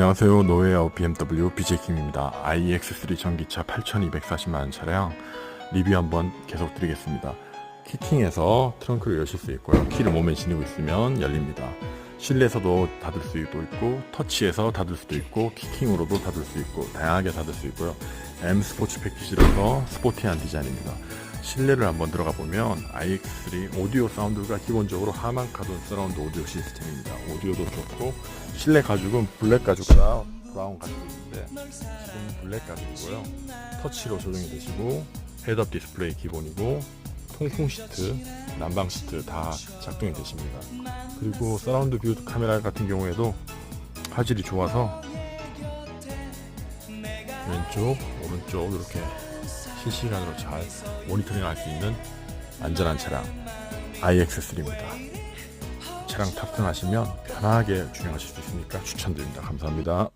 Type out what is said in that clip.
안녕하세요. 노웨어 BMW BJ킹입니다. iX3 전기차 8240만원 차량 리뷰 한번 계속 드리겠습니다. 키팅해서 트렁크를 여실 수 있고요. 키를 몸에 지니고 있으면 열립니다. 실내에서도 닫을 수도 있고 터치해서 닫을 수도 있고 키킹으로도 닫을 수 있고 다양하게 닫을 수 있고요. M 스포츠 패키지라서 스포티한 디자인입니다. 실내를 한번 들어가 보면 iX3 오디오 사운드가 기본적으로 하만 카돈 서라운드 오디오 시스템입니다. 오디오도 좋고 실내 가죽은 블랙 가죽 브라운, 브라운 가죽인데 지금 블랙 가죽이고요. 터치로 조정이 되시고 헤드업 디스플레이 기본이고 통풍 시트, 난방 시트 다 작동이 되십니다. 그리고 서라운드 뷰 카메라 같은 경우에도 화질이 좋아서 왼쪽, 오른쪽 이렇게 실시간으로 잘 모니터링 할 수 있는 안전한 차량 iX3입니다. 차량 탑승하시면 편하게 주행하실 수 있으니까 추천드립니다. 감사합니다.